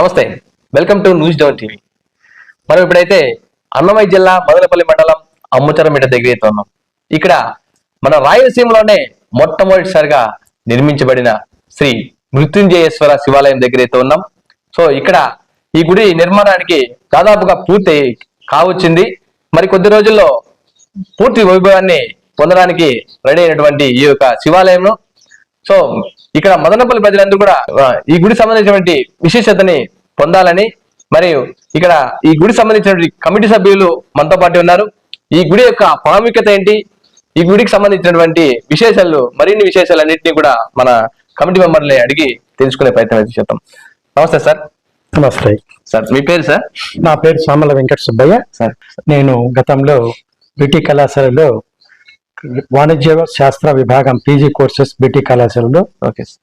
నమస్తే. Welcome to news zone TV మనం ఇప్పుడైతే అన్నమయ్య జిల్లా మదనపల్లి మండలం అమ్ముచరమిట దగ్గర అయితే ఉన్నాం. ఇక్కడ మన రాయలసీమలోనే మొట్టమొదటిసారిగా నిర్మించబడిన శ్రీ మృత్యుంజయేశ్వర శివాలయం దగ్గర అయితే ఉన్నాం. సో ఇక్కడ ఈ గుడి నిర్మాణానికి దాదాపుగా పూర్తి కావచ్చింది. మరి కొద్ది రోజుల్లో పూర్తి వైభవాన్ని పొందడానికి రెడీ అయినటువంటి ఈ యొక్క శివాలయంను సో ఇక్కడ మదనపల్లి ప్రజలందరూ కూడా ఈ గుడి సంబంధించినటువంటి విశేషతని పొందాలని మరియు ఇక్కడ ఈ గుడి సంబంధించినటువంటి కమిటీ సభ్యులు మనతో పాటు ఉన్నారు. ఈ గుడి యొక్క ప్రాముఖ్యత ఏంటి? ఈ గుడికి సంబంధించినటువంటి విశేషాలు మరిన్ని విశేషాలు అన్నింటినీ కూడా మన కమిటీ మెంబర్ని అడిగి తెలుసుకునే ప్రయత్నం చేద్దాం. నమస్తే సార్. నమస్తే. సార్ మీ పేరు సార్? నా పేరు సామల వెంకట సుబ్బయ్య. సార్ నేను గతంలో బీటీ కళాశాలలో వాణిజ్య శాస్త్ర విభాగం పీజీ కోర్సెస్ బీటీ కళాశాలలో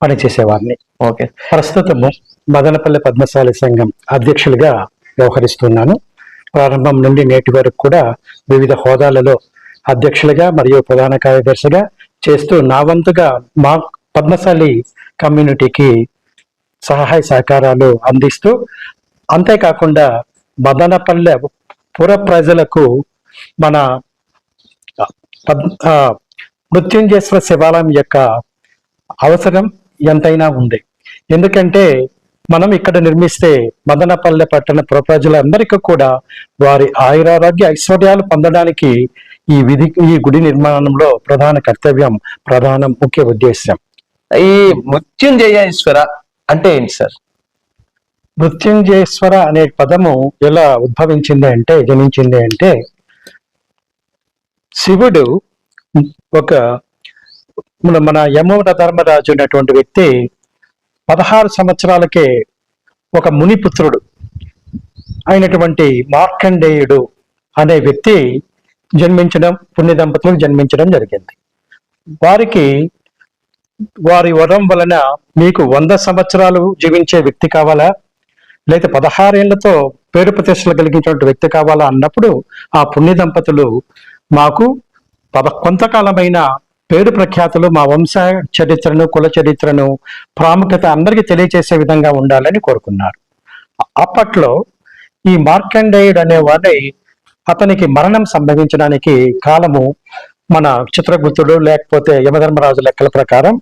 పనిచేసేవాడిని ఓకే. ప్రస్తుతము మదనపల్లి పద్మశాలి సంఘం అధ్యక్షులుగా వ్యవహరిస్తున్నాను. ప్రారంభం నుండి నేటి వరకు కూడా వివిధ హోదాలలో అధ్యక్షులుగా మరియు ప్రధాన కార్యదర్శిగా చేస్తూ నా వంతుగా మా పద్మశాలి కమ్యూనిటీకి సహాయ సహకారాలు అందిస్తూ అంతేకాకుండా మదనపల్లె పుర ప్రజలకు మన మృత్యుంజేశ్వర శివాలయం యొక్క అవసరం ఎంతైనా ఉంది. ఎందుకంటే మనం ఇక్కడ నిర్మిస్తే మదనపల్లె పట్టణ పుర ప్రజలందరికీ కూడా వారి ఆయురారోగ్య ఐశ్వర్యాలు పొందడానికి ఈ విధి ఈ గుడి నిర్మాణంలో ప్రధాన కర్తవ్యం ప్రధాన ముఖ్య ఉద్దేశ్యం. ఈ మృత్యుంజయేశ్వర అంటే ఏంటి సార్? మృత్యుంజయేశ్వర అనే పదము ఎలా ఉద్భవించింది అంటే జనించింది అంటే శివుడు ఒక మన మన ధర్మరాజు అనేటువంటి వ్యక్తి పదహారు సంవత్సరాలకే ఒక మునిపుత్రుడు. అయినటువంటి మార్కండేయుడు అనే వ్యక్తి జన్మించడం పుణ్య దంపతులకు జన్మించడం జరిగింది. వారికి వారి వరం వలన మీకు వంద సంవత్సరాలు జీవించే వ్యక్తి కావాలా? లేదా పదహారేళ్ళతో పేరు ప్రతిష్టలు కలిగించినటువంటి వ్యక్తి కావాలా? అన్నప్పుడు ఆ పుణ్య దంపతులు మాకు పద కొంతకాలమైన పేరు ప్రఖ్యాతులు మా వంశ చరిత్రను కుల చరిత్రను ప్రాముఖ్యత అందరికీ తెలియజేసే విధంగా ఉండాలని కోరుకున్నారు. అప్పట్లో ఈ మార్కండేయుడు అనేవాడి అతనికి మరణం సంభవించడానికి కాలము మన చిత్రగుప్తుడు లేకపోతే యమధర్మరాజు లెక్కల ప్రకారం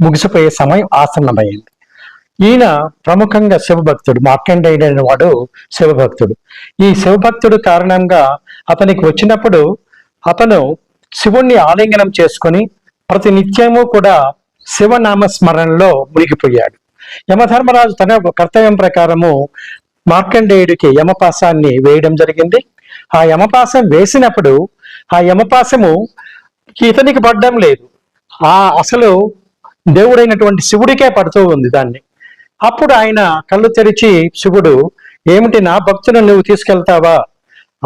ముగిసిపోయే సమయం ఆసన్నమైంది. ఈయన ప్రముఖంగా శివభక్తుడు మార్కండేయుడు అనేవాడు శివభక్తుడు. ఈ శివభక్తుడు కారణంగా అతనికి వచ్చినప్పుడు అతను శివుణ్ణి ఆలింగనం చేసుకొని ప్రతి నిత్యము కూడా శివనామ స్మరణలో మునిగిపోయాడు. యమధర్మరాజు తన కర్తవ్యం ప్రకారము మార్కండేయుడికి యమపాసాన్ని వేయడం జరిగింది. ఆ యమపాసం వేసినప్పుడు ఆ యమపాసము ఇతనికి పడ్డం లేదు. ఆ అసలు దేవుడైనటువంటి శివుడికే పడుతూ ఉంది దాన్ని. అప్పుడు ఆయన కళ్ళు తెరిచి శివుడు ఏమిటి నా భక్తులను నువ్వు తీసుకెళ్తావా?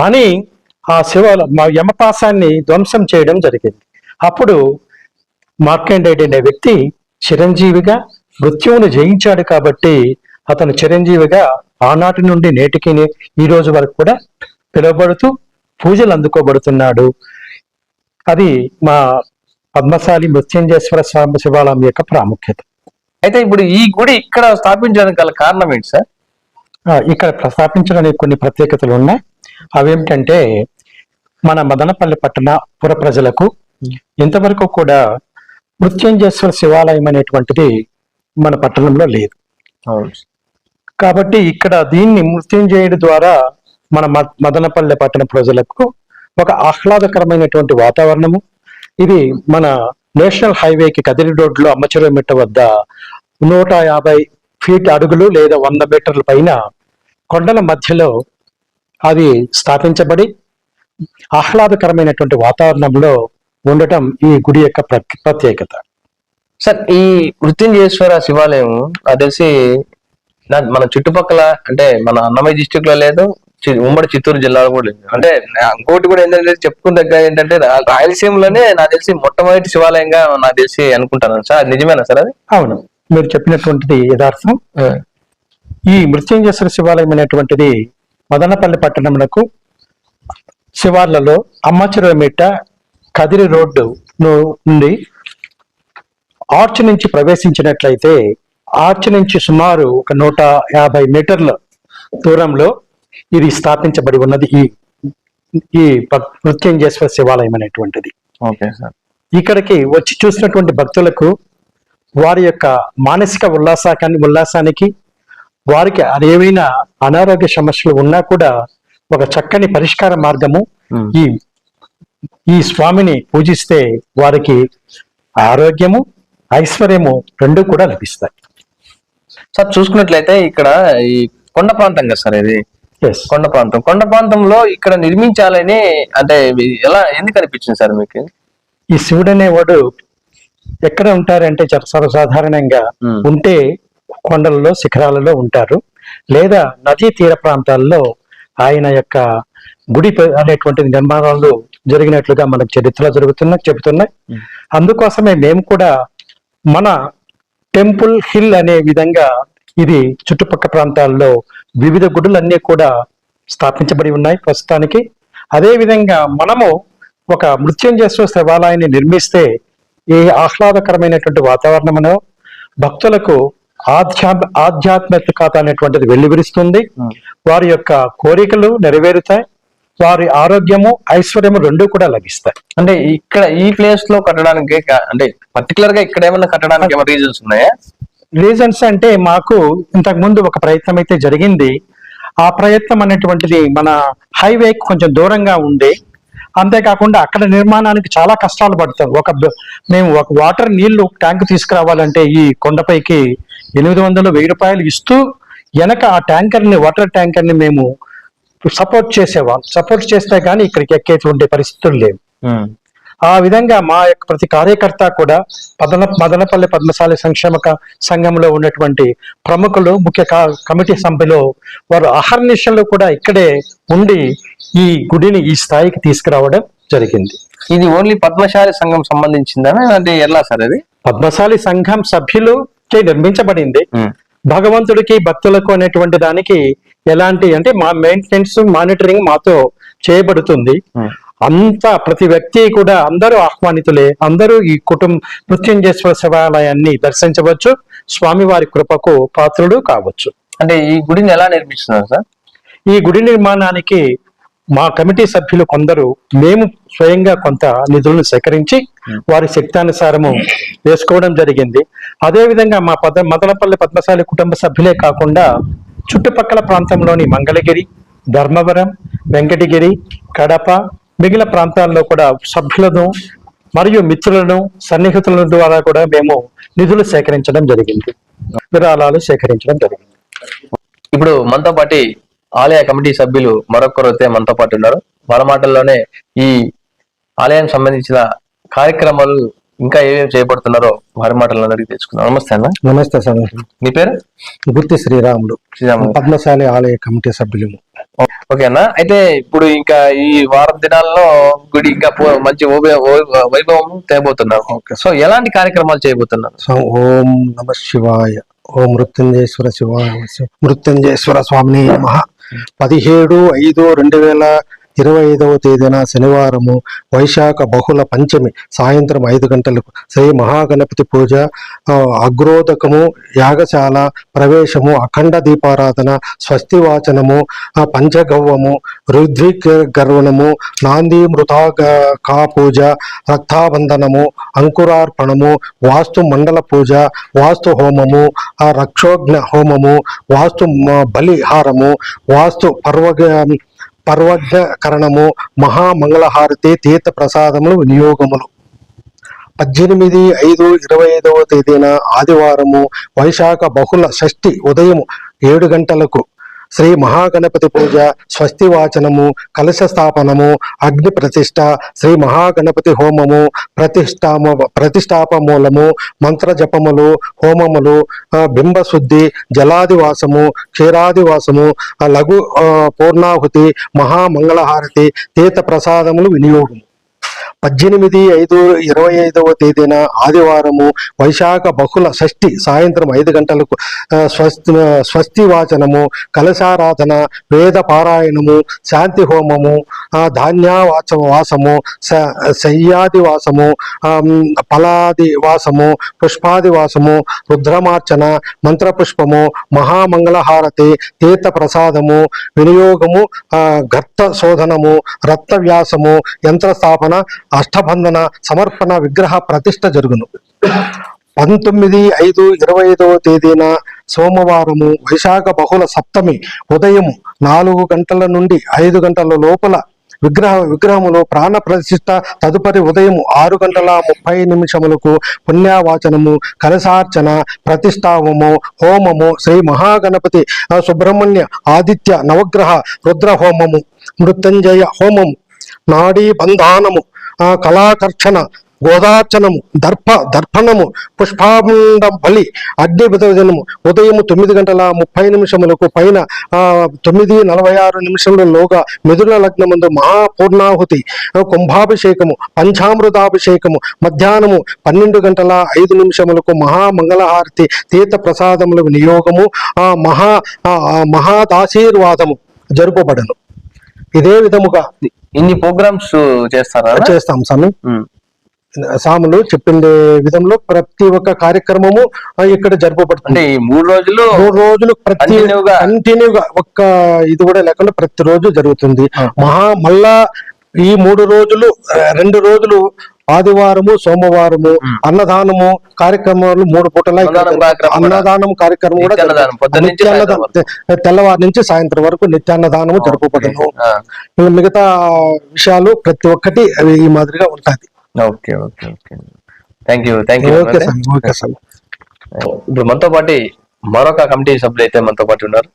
అని ఆ శివ మా యమపాసాన్ని ధ్వంసం చేయడం జరిగింది. అప్పుడు మార్కండేయుడు అనే వ్యక్తి చిరంజీవిగా మృత్యువును జయించాడు కాబట్టి అతను చిరంజీవిగా ఆనాటి నుండి నేటికి ఈ రోజు వరకు కూడా పిలువబడుతూ పూజలు అందుకోబడుతున్నాడు. అది మా పద్మశాలి మృత్యుంజేశ్వర స్వామి శివాలయం యొక్క ప్రాముఖ్యత. అయితే ఇప్పుడు ఈ గుడి ఇక్కడ స్థాపించడానికి గల కారణం ఏంటి సార్? ఇక్కడ స్థాపించడానికి కొన్ని ప్రత్యేకతలు ఉన్నాయి. అవేమిటంటే మన మదనపల్లి పట్టణ పుర ప్రజలకు ఇంతవరకు కూడా మృత్యుంజేశ్వర శివాలయం అనేటువంటిది మన పట్టణంలో లేదు. కాబట్టి ఇక్కడ దీన్ని మృత్యుంజయుడి ద్వారా మన మదనపల్లె పట్టణ ప్రజలకు ఒక ఆహ్లాదకరమైనటువంటి వాతావరణము. ఇది మన నేషనల్ హైవేకి కదిరి రోడ్లో అమ్మచెరువుమిట్ట వద్ద నూట యాభై ఫీట్ అడుగులు లేదా వంద మీటర్ల పైన కొండల మధ్యలో అది స్థాపించబడి ఆహ్లాదకరమైనటువంటి వాతావరణంలో ఉండటం ఈ గుడి యొక్క ప్ర- ప్రత్యేకత. సార్ ఈ మృత్యుంజయేశ్వర శివాలయం నాకు తెలిసి మన చుట్టుపక్కల అంటే మన అన్నమయ్య డిస్టిక్లో లేదు ఉమ్మడి చిత్తూరు జిల్లాలో కూడా లేదు. అంటే ఇంకోటి కూడా ఏంటంటే చెప్పుకున్న దగ్గర ఏంటంటే రాయలసీమలోనే నాకు తెలిసి మొట్టమొదటి శివాలయంగా నాకు తెలిసి అనుకుంటాను. సార్ నిజమేనా సార్ అది? అవును. మీరు చెప్పినటువంటిది యథార్థం. ఈ మృత్యుంజేశ్వర శివాలయం అనేటువంటిది మదనపల్లి పట్టణమునకు శివార్లలో అమ్మచెరువుమిట్ట కదిరి రోడ్డు నుండి ఆర్చ్ నుంచి ప్రవేశించినట్లయితే ఆర్చ్ నుంచి సుమారు ఒక నూట యాభై మీటర్ల దూరంలో ఇది స్థాపించబడి ఉన్నది. ఈ ఈ మృత్యుంజయేశ్వర శివాలయం అనేటువంటిది. Okay sir. ఇక్కడికి వచ్చి చూసినటువంటి భక్తులకు వారి యొక్క మానసిక ఉల్లాసాకాన్ని ఉల్లాసానికి వారికి ఏమైనా అనారోగ్య సమస్యలు ఉన్నా కూడా ఒక చక్కని పరిష్కార మార్గము. ఈ ఈ స్వామిని పూజిస్తే వారికి ఆరోగ్యము ఐశ్వర్యము రెండు కూడా లభిస్తాయి. సార్ చూసుకున్నట్లయితే ఇక్కడ ఈ కొండ ప్రాంతం కదా సార్ ఇది? కొండ ప్రాంతం. కొండ ప్రాంతంలో ఇక్కడ నిర్మించాలని అంటే ఎలా ఎందుకు అనిపించింది సార్ మీకు? ఈ శివుడు అనేవాడు ఎక్కడ ఉంటారంటే చాలా సర్వసాధారణంగా. ఉంటే కొండలలో శిఖరాలలో ఉంటారు. లేదా నదీ తీర ప్రాంతాల్లో ఆయన యొక్క గుడి అనేటువంటిది నిర్మాణాలు జరిగినట్లుగా మనకు చరిత్రలో జరుగుతున్నాయి చెబుతున్నాయి. అందుకోసమే మేము కూడా మన టెంపుల్ హిల్ అనే విధంగా ఇది చుట్టుపక్కల ప్రాంతాల్లో వివిధ గుడులన్నీ కూడా స్థాపించబడి ఉన్నాయి ప్రస్తుతానికి అదే విధంగా మనము ఒక మృత్యుంజయేశ్వర శివాలయాన్ని నిర్మిస్తే ఈ ఆహ్లాదకరమైనటువంటి వాతావరణమును భక్తులకు ఆధ్యా ఆధ్యాత్మికత అనేటువంటిది వెల్లివిరుస్తుంది. వారి యొక్క కోరికలు నెరవేరుతాయి. వారి ఆరోగ్యము ఐశ్వర్యము రెండూ కూడా లభిస్తాయి. అంటే ఇక్కడ ఈ ప్లేస్లో కట్టడానికి అంటే పర్టికులర్గా ఇక్కడ ఏమన్నా కట్టడానికి ఏమైనా రీజన్స్ ఉన్నాయా? రీజన్స్ అంటే మాకు ఇంతకు ముందు ఒక ప్రయత్నం అయితే జరిగింది. ఆ ప్రయత్నం అనేటువంటిది మన హైవే కొంచెం దూరంగా ఉంది అంతేకాకుండా అక్కడ నిర్మాణానికి చాలా కష్టాలు పడతాం ఒక బ- మేము ఒక వాటర్ నీళ్ళు ట్యాంక్ తీసుకురావాలంటే ఈ కొండపైకి ఎనిమిది వందలు వెయ్యి రూపాయలు ఇస్తూ వెనక ఆ ట్యాంకర్ని వాటర్ ట్యాంకర్ని మేము సపోర్ట్ చేసేవాళ్ళు. సపోర్ట్ చేస్తే కానీ ఇక్కడికి ఎక్కేటువంటి పరిస్థితులు లేవు. ఆ విధంగా మా యొక్క ప్రతి కార్యకర్త కూడా పదన మదనపల్లి పద్మశాలి సంక్షేమ సంఘంలో ఉన్నటువంటి ప్రముఖులు ముఖ్య కమిటీ సభ్యులు వారు అహర్నిశలు కూడా ఇక్కడే ఉండి ఈ గుడిని ఈ స్థాయికి తీసుకురావడం జరిగింది. ఇది ఓన్లీ పద్మశాలి సంఘం సంబంధించిందా అంటే ఎలా సార్ అది? పద్మశాలి సంఘం సభ్యులు నిర్మించబడింది. భగవంతుడికి భక్తులకు అనేటువంటి దానికి ఎలాంటి అంటే మా మెయింటెనెన్స్ మానిటరింగ్ మాతో చేయబడుతుంది. అంతా ప్రతి వ్యక్తి కూడా అందరూ ఆహ్వానితులే. అందరూ ఈ కుటుంబ మృత్యుంజయేశ్వర శివాలయాన్ని దర్శించవచ్చు. స్వామివారి కృపకు పాత్రుడు కావచ్చు. అంటే ఈ గుడిని ఎలా నిర్మిస్తున్నారు సార్? ఈ గుడి నిర్మాణానికి మా కమిటీ సభ్యులు కొందరు మేము స్వయంగా కొంత నిధులను సేకరించి వారి శక్తానుసారము వేసుకోవడం జరిగింది. అదే విధంగా మా పద మదనపల్లి పద్మశాలి కుటుంబ సభ్యులే కాకుండా చుట్టుపక్కల ప్రాంతంలోని మంగళగిరి ధర్మవరం వెంకటగిరి కడప మిగిలిన ప్రాంతాల్లో కూడా సభ్యులను మరియు మిత్రులను సన్నిహితుల ద్వారా కూడా మేము నిధులు సేకరించడం జరిగింది. విరాళాలు సేకరించడం జరిగింది. ఇప్పుడు మనతో పాటు ఆలయ కమిటీ సభ్యులు మరొకరు అయితే మనతో పాటు ఉన్నారు. వాళ్ళ మాటల్లోనే ఈ ఆలయం సంబంధించిన కార్యక్రమాలు ఇంకా ఏమేమి చేయబడుతున్నారో వారి మాటల్లో అడిగి తెలుసుకుందాం. నమస్తే అన్న. నమస్తే సార్. మీ పేరు? గుత్తి శ్రీరాములు. శ్రీరామ్ పద్మశాలి ఆలయ కమిటీ సభ్యులు. ఓకే అన్న అయితే ఇప్పుడు ఇంకా ఈ వారం దినాల్లో గుడి ఇంకా మంచి వైభ- వైభ- వైభవం తేబోతున్నారు. సో ఎలాంటి కార్యక్రమాలు చేయబోతున్నారు? సో- ఓం నమ శివాయ ఓం మృత్యుంజయేశ్వర శివాయ మృత్యుంజయేశ్వర స్వామిని నమ. పదిహేడు ఐదు రెండు వేల ఇరవై ఐదవ తేదీన శనివారము వైశాఖ బహుళ పంచమి సాయంత్రం ఐదు గంటలకు శ్రీ మహాగణపతి పూజ అగ్రోదకము యాగశాల ప్రవేశము అఖండ దీపారాధన స్వస్తి వాచనము ఆ, గర్వణము నాంది మృతా కా పూజ రక్తాబంధనము అంకురార్పణము వాస్తు మండల పూజ వాస్తు హోమము ఆ రక్షోఘ్న హోమము వాస్తు బలిహారము వాస్తు పర్వగ పర్వజ్ఞకరణము మహామంగళహారతి తీర్థ ప్రసాదములు వినియోగములు. పద్దెనిమిది ఐదు ఇరవై ఐదవ తేదీన ఆదివారము వైశాఖ బహుళ షష్ఠి ఉదయం ఏడు గంటలకు శ్రీ మహాగణపతి పూజ స్వస్తి వాచనము కలశ స్థాపనము అగ్ని ప్రతిష్ట శ్రీ మహాగణపతి హోమము ప్రతిష్టామ ప్రతిష్టాపమూలము మంత్ర జపములు హోమములు బింబశుద్ధి జలాదివాసము క్షీరాదివాసము లఘు పూర్ణాహుతి మహామంగళహారతి తీర్థ ప్రసాదములు వినియోగము. పద్దెనిమిది ఐదు ఇరవై ఐదవ తేదీన ఆదివారము వైశాఖ బహుళ షష్ఠి సాయంత్రం ఐదు గంటలకు స్వస్తి స్వస్తి వాచనము కలశారాధన వేద పారాయణము శాంతి హోమము ధాన్యావాచ వాసము స- శయ్యాది వాసము ఫలాది వాసము పుష్పాది వాసము రుద్రమార్చన మంత్రపుష్పము మహామంగళహారతి తీర్థ ప్రసాదము వినియోగము గర్త శోధనము రక్త వ్యాసము యంత్రస్థాపన అష్టబంధన సమర్పణ విగ్రహ ప్రతిష్ట జరుగును. పంతొమ్మిది ఐదు ఇరవై ఐదవ తేదీన సోమవారము వైశాఖ బహుళ సప్తమి ఉదయము నాలుగు గంటల నుండి ఐదు గంటల లోపల విగ్రహ విగ్రహములో ప్రాణ ప్రతిష్ట తదుపరి ఉదయం ఆరు గంటల ముప్పై నిమిషములకు పుణ్యావాచనము కలశార్చన ప్రతిష్టావము హోమము శ్రీ మహాగణపతి సుబ్రహ్మణ్య ఆదిత్య నవగ్రహ రుద్ర హోమము మృత్యుంజయ హోమము నాడీ బంధానము ఆ, కళాకర్షణ గోదార్చనము దర్ప దర్పణము పుష్పాండం బలి అగ్ని విదజనము ఉదయం తొమ్మిది గంటల ముప్పై నిమిషములకు పైన తొమ్మిది నలభై ఆరు నిమిషములలోగా మిథున లగ్నముందు మహాపూర్ణాహుతి కుంభాభిషేకము పంచామృతాభిషేకము మధ్యాహ్నము పన్నెండు గంటల ఐదు నిమిషములకు మహామంగళహారతి తీర్థ ప్రసాదముల వినియోగము ఆ మహా మహాదాశీర్వాదము జరుపబడను. ఇదే విధముగా ఇన్ని ప్రోగ్రామ్స్ చేస్తారా చేస్తాం స్వామి. సాములు చెప్పిండే విధంలో ప్రతి ఒక్క కార్యక్రమము ఇక్కడ జరపబడుతుంది మూడు రోజులు మూడు రోజులు ప్రతి? కంటిన్యూగా ఒక్క ఇది కూడా లేకుండా ప్రతి రోజు జరుగుతుంది మహా మళ్ళా ఈ మూడు రోజులు రెండు రోజులు ఆదివారము సోమవారము అన్నదానము కార్యక్రమాలు మూడు పూటల అన్నదానం. కార్యక్రమం కూడా. తెల్లవారి నుంచి సాయంత్రం వరకు నిత్యాన్నదానము జరుపబడను మిగతా విషయాలు ప్రతి ఒక్కటి అవి ఈ మాదిరిగా ఉంటుంది. Okay okay okay. Thank you thank you okay ఇప్పుడు మనతో పాటు మరొక కమిటీ సభ్యులు అయితే మనతో పాటు ఉన్నారు.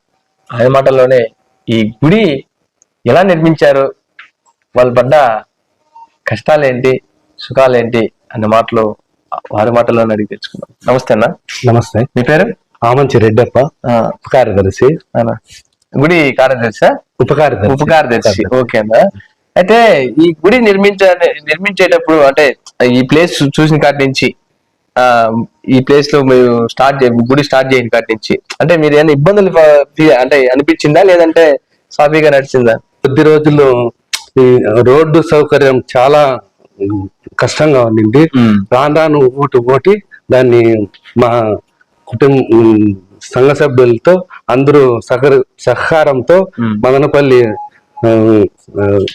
ఆయన మాటల్లోనే ఈ గుడి ఎలా నిర్మించారు? వాళ్ళు పడ్డ కష్టాలేంటి? సుఖాలేంటి అనే మాటలు వారి మాటల్లోనే అడిగి తెచ్చుకున్నాం నమస్తే అన్న. నమస్తే. మీ పేరు? ఆమంచి రెడ్డప్ప. కార్యదర్శి అన్న. గుడి కార్యదర్శి ఉపకార్యదర్శి. ఉపకార్యదర్శి. ఓకే అన్న. అయితే ఈ గుడి నిర్మించ నిర్మించేటప్పుడు అంటే ఈ ప్లేస్ చూసిన కాటి నుంచి ఆ ఈ ప్లేస్లో మీరు స్టార్ట్ గుడి స్టార్ట్ చేయని కాటి నుంచి అంటే మీరు ఏమైనా ఇబ్బందులు అంటే అనిపించిందా? లేదంటే సాఫీగా నడిచిందా? కొద్ది రోజులు ఈ రోడ్డు సౌకర్యం చాలా కష్టంగా ఉండింది. రాను రాను ఓటు ఓటి దాన్ని మా కుటుంబ సంఘ సభ్యులతో అందరూ సహకర సహకారంతో. మదనపల్లి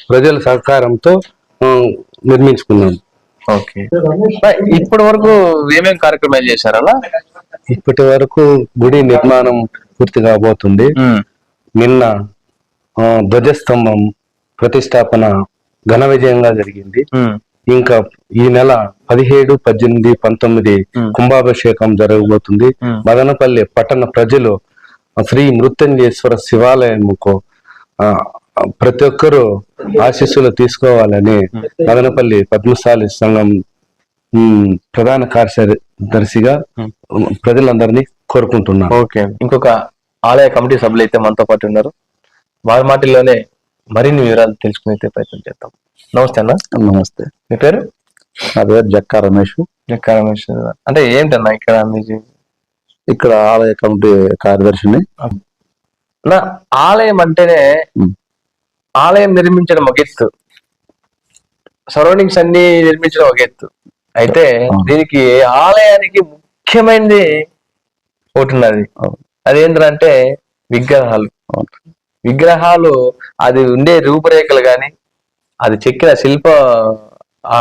ప్రజల సహకారంతో నిర్మించుకున్నాం. ఓకే. ఇప్పటి వరకు ఏమేమి కార్యక్రమాలు చేశారలా ఇప్పటి వరకు గుడి నిర్మాణం పూర్తి కాబోతుంది. నిన్న ధ్వజస్తంభం ప్రతిష్టాపన ఘన విజయంగా జరిగింది. ఇంకా ఈ నెల పదిహేడు పద్దెనిమిది పంతొమ్మిది. కుంభాభిషేకం జరగబోతుంది. మదనపల్లి పట్టణ ప్రజలు శ్రీ మృత్యుంజయేశ్వర శివాలయంకు ఆ, ప్రతి ఒక్కరూ ఆశీస్సులు తీసుకోవాలని మదనపల్లి పద్మశాలి సంఘం ప్రధాన కార్యదర్శిగా ప్రజలందరినీ కోరుకుంటున్నాను. ఓకే. ఇంకొక ఆలయ కమిటీ సభ్యులు అయితే మనతో పాటు ఉన్నారు. వారి మాటల్లోనే మరిన్ని వివరాలు తెలుసుకునే ప్రయత్నం చేద్దాం. నమస్తే అన్న. నమస్తే. మీ పేరు? నా పేరు జక్కా రమేష్. జక్కా రమేష్. అంటే ఏంటన్నా ఇక్కడ మీకు ఇక్కడ ఆలయ కమిటీ కార్యదర్శిని. నా ఆలయం అంటేనే. ఆలయం నిర్మించడం ఒక ఎత్తు. సరౌండింగ్స్ అన్ని నిర్మించడం ఒక ఎత్తు. అయితే. దీనికి ఆలయానికి ముఖ్యమైనది ఒకటి ఉన్నది. అదేంటంటే విగ్రహాలు. విగ్రహాలు అది ఉండే రూపురేఖలు గాని అది చెక్కిన శిల్ప ఆ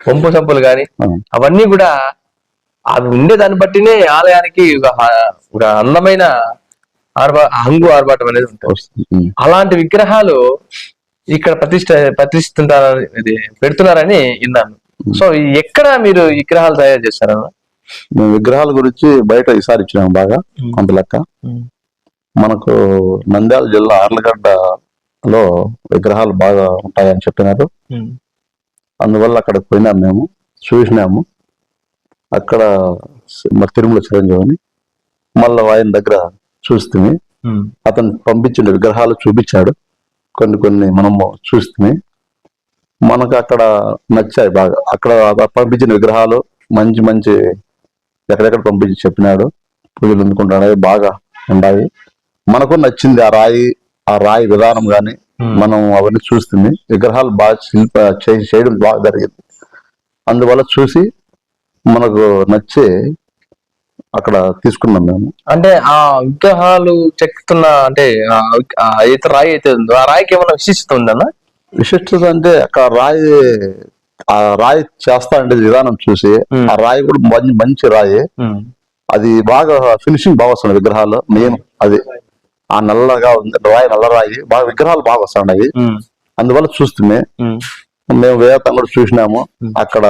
పంపు సంపులు గాని అవును. అవన్నీ కూడా అవి ఉండే దాన్ని బట్టినే ఆలయానికి ఒక అందమైన ఆర్భా హంగు ఆర్భాటం అనేది ఉంటుంది. అలాంటి విగ్రహాలు ఇక్కడ ప్రతిష్ట ప్రతిష్ఠిస్తుంటారని ఇది పెడుతున్నారని విన్నాను. సో ఎక్కడ మీరు విగ్రహాలు తయారు చేస్తారన్న మేము విగ్రహాల గురించి బయట ఈసారి ఇచ్చినాము బాగా కొంత లెక్క. మనకు నంద్యాల జిల్లా ఆర్లగడ్డలో విగ్రహాలు బాగా ఉంటాయని చెప్పినారు. అందువల్ల అక్కడికి పోయినాము మేము చూసినాము. అక్కడ మరి తిరుమల చిరంజీవి అని మళ్ళీ ఆయన దగ్గర చూస్తే అతను పంపించిన విగ్రహాలు చూపించాడు. కొన్ని కొన్ని మనము చూస్తే మనకు అక్కడ నచ్చాయి బాగా. అక్కడ పంపించిన విగ్రహాలు మంచి మంచి ఎక్కడెక్కడ పంపించి చెప్పినాడు. పూజలు అందుకుంటాయి బాగా ఉన్నాయి మనకు నచ్చింది ఆ రాయి ఆ రాయి విధానం గాని మనం అవన్నీ చూస్తుంది. విగ్రహాలు బాగా శిల్ప చేయడం బాగా జరిగింది. అందువల్ల చూసి మనకు నచ్చి అక్కడ తీసుకున్నాం మేము. అంటే ఆ విగ్రహాలు చెక్కుతున్న అంటే ఏదైతే రాయి అయితే ఉందో ఆ రాయికి ఏమైనా విశిష్టత ఉందన్నా? విశిష్టత అంటే అక్కడ రాయి ఆ రాయి చేస్తా అంటే విధానం చూసి. ఆ రాయి కూడా మంచి మంచి రాయి. అది బాగా ఫినిషింగ్ బాగా వస్తుంది విగ్రహాలు మెయిన్ అది. ఆ నల్లగా ఉంది రాయి నల్ల రాయి బాగా విగ్రహాలు బాగా వస్తున్నాయి అందువల్ల చూస్తుంది మేము. వేరే కూడా చూసినాము. అక్కడ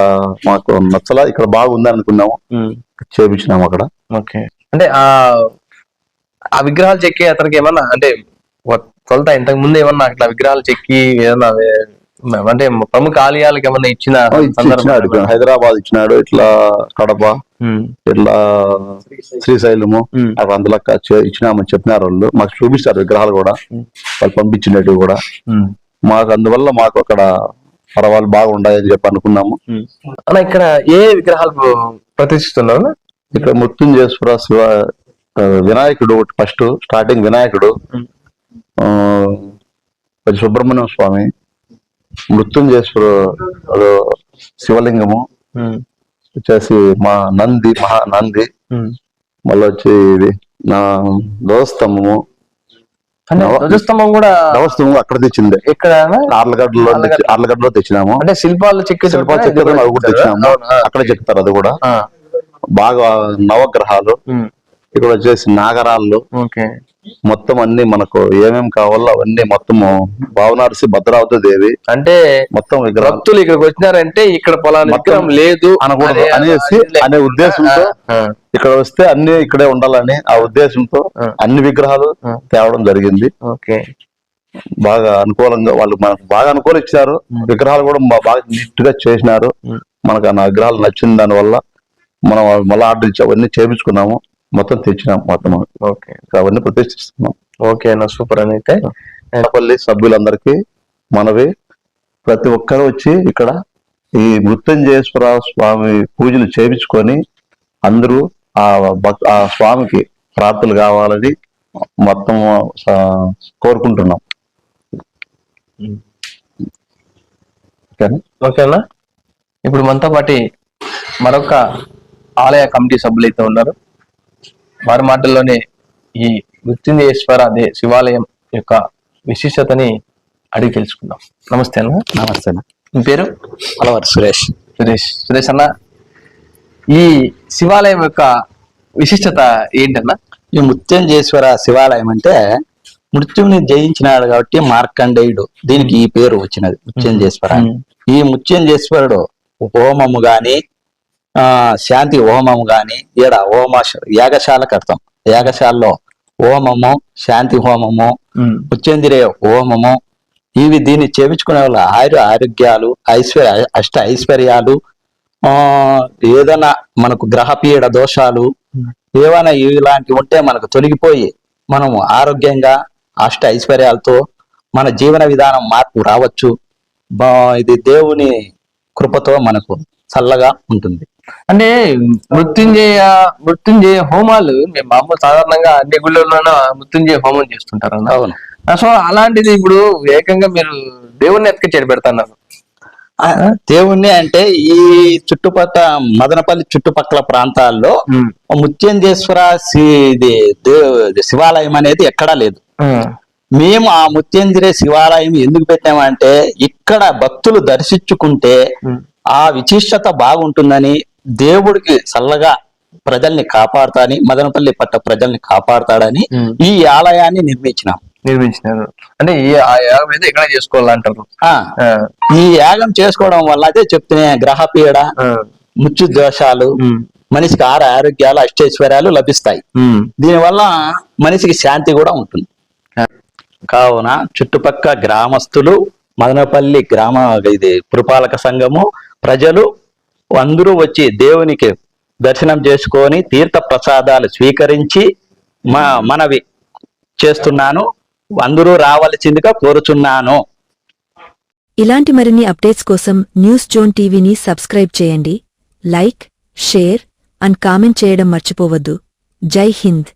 మాకు నచ్చలా ఇక్కడ బాగుంది అనుకున్నాము. చేపించినాము అక్కడ. ఓకే. అంటే ఆ ఆ విగ్రహాలు చెక్కి అతనికి ఏమన్నా అంటే తొలుత ఇంతకు ముందు ఏమన్నా అట్లా విగ్రహాలు చెక్కి ఏమన్నా అంటే ప్రముఖ ఆలయాలకు ఏమన్నా ఇచ్చిన ఇచ్చినాడు హైదరాబాద్ ఇచ్చినాడు ఇట్లా కడప ఇట్లా శ్రీశైలము అవి అందులో ఇచ్చినామని చెప్పినారు వాళ్ళు. మాకు చూపిస్తారు విగ్రహాలు కూడా. వాళ్ళు పంపించినట్టు కూడా. మాకు అందువల్ల మాకు అక్కడ పర్వాలు బాగుండాయని చెప్పి అనుకున్నాము. అన్న ఇక్కడ ఏ విగ్రహాలు ప్రతిష్ఠిస్తున్నారు? ఇక్కడ మృత్యుంజయేశ్వర శివ వినాయకుడు ఫస్ట్ స్టార్టింగ్ వినాయకుడు. సుబ్రహ్మణ్యం స్వామి. మృత్యుంజయేశ్వర ఆ, శివలింగము వచ్చేసి మా నంది మహా నంది. మళ్ళీ వచ్చి ఇది నా ధ్వజస్తంభము ధ్వజస్తంభం కూడా ధ్వజస్తంభం అక్కడ తెచ్చింది. ఎక్కడ ఆర్లగడ్డలో ఆర్లగడ్డలో తెచ్చినాము. అంటే శిల్పాలు చెక్కి శిల్పాలు అవి కూడా తెచ్చినాము. అక్కడ చెప్తారు అది కూడా. బాగా నవగ్రహాలు. ఇక్కడ వచ్చేసి నాగరాళ్ళు. ఓకే. మొత్తం అన్ని మనకు ఏమేమి కావాలో అవన్నీ మొత్తము భావనార్సి భద్రావతి దేవి అంటే మొత్తం విగ్రహాలు భక్తులు ఇక్కడికి వచ్చినారంటే ఇక్కడ పొలాన్ని మొత్తం లేదు అనకూడదు అనే- అనేసి అనే ఉద్దేశంతో ఇక్కడ వస్తే అన్ని ఇక్కడే ఉండాలని ఆ ఉద్దేశంతో. అన్ని విగ్రహాలు. తేవడం జరిగింది. ఓకే. బాగా అనుకూలంగా వాళ్ళు మనకు బాగా అనుకూలించారు విగ్రహాలు కూడా బాగా నీట్గా చేసినారు. మనకు ఆ విగ్రహాలు నచ్చిన దాని వల్ల మనం మళ్ళీ ఆర్డర్ ఇచ్చి అవన్నీ చేపించుకున్నాము. మొత్తం తెచ్చినాం మొత్తం. ఓకే. అవన్నీ ప్రతిష్ఠిస్తున్నాం. ఓకే అన్న సూపర్ అని అయితే పల్లి సభ్యులందరికీ మనవి ప్రతి ఒక్కరు వచ్చి ఇక్కడ ఈ మృత్యుంజయేశ్వర స్వామి పూజలు చేపించుకొని అందరూ ఆ భక్ ఆ స్వామికి ప్రార్థనలు కావాలని మొత్తం కోరుకుంటున్నాం. ఓకేనా? ఓకేనా ఇప్పుడు మనతో పాటి మరొక ఆలయ కమిటీ సభ్యులు అయితే ఉన్నారు. వారి మాటల్లోనే ఈ మృత్యుంజయేశ్వర అదే శివాలయం యొక్క విశిష్టతని అడిగి తెలుసుకుందాం. నమస్తే అన్న. నమస్తే మీ పేరు? అలవారు సురేష్. సురేష్. సురేష్ అన్న ఈ శివాలయం యొక్క విశిష్టత ఏంటన్నా? ఈ మృత్యుంజయేశ్వర శివాలయం అంటే మృత్యుని జయించినాడు కాబట్టి మార్కండేయుడు. దీనికి ఈ పేరు వచ్చినది మృత్యుంజయేశ్వర అని. ఈ మృత్యుంజయేశ్వరుడు హోమము గాని శాంతి హోమము గాని ఈడ హోమ యాగశాలకు అర్థం. యాగశాలలో హోమము శాంతి హోమము మృత్యుంజయ హోమము ఇవి దీన్ని చేపించుకునే వాళ్ళ ఆయుర ఆరోగ్యాలు ఐశ్వర్య అష్ట ఐశ్వర్యాలు ఆ ఏదైనా మనకు గ్రహపీడ దోషాలు ఏవైనా ఇలాంటివి ఉంటే మనకు తొలగిపోయి మనము ఆరోగ్యంగా అష్ట ఐశ్వర్యాలతో మన జీవన విధానం మార్పు రావచ్చు. ఇది దేవుని కృపతో మనకు చల్లగా ఉంటుంది. అంటే మృత్యుంజయ మృత్యుంజయ హోమాలు మేము మామూలు సాధారణంగా అన్ని గుళ్ళలోనూ మృత్యుంజయ హోమం చేస్తుంటారు అవును. సో అలాంటిది ఇప్పుడు ఏకంగా మీరు దేవుణ్ణి ఎత్తుక ఆ, దేవుణ్ణి అంటే ఈ చుట్టుపక్కల మదనపల్లి చుట్టుపక్కల ప్రాంతాల్లో ముత్యంజేశ్వర శివాలయం అనేది ఎక్కడా లేదు. మేము. ఆ ముత్యంజరే శివాలయం ఎందుకు పెట్టామంటే ఇక్కడ భక్తులు దర్శించుకుంటే ఆ విశిష్టత బాగుంటుందని దేవుడికి చల్లగా ప్రజల్ని కాపాడుతాని మదనపల్లి పట్ట ప్రజల్ని కాపాడుతాడని. ఈ ఆలయాన్ని నిర్మించినాం. నిర్మించినారు. అంటే ఈ ఆ యాగం అయితే ఎక్కడ చేసుకోవాలంటారు. ఈ యాగం చేసుకోవడం వల్ల అదే చెప్తున్నా గ్రహపీడ ఆ, ముచ్చు దోషాలు మనిషికి ఆరు ఆరోగ్యాలు అష్టైశ్వర్యాలు లభిస్తాయి. దీనివల్ల మనిషికి శాంతి కూడా ఉంటుంది. కావున చుట్టుపక్క గ్రామస్తులు మదనపల్లి గ్రామ ఇది పురపాలక సంఘము ప్రజలు అందరూ వచ్చి దేవునికి దర్శనం చేసుకొని తీర్థ ప్రసాదాలు స్వీకరించి మా మనవి చేస్తున్నాను. అందరూ రావలసిందిగా కోరుచున్నాను. ఇలాంటి మరిన్ని అప్డేట్స్ కోసం న్యూస్ జోన్ టీవీని సబ్స్క్రైబ్ చేయండి. లైక్ షేర్ అండ్ కామెంట్ చేయడం మర్చిపోవద్దు. జై హింద్.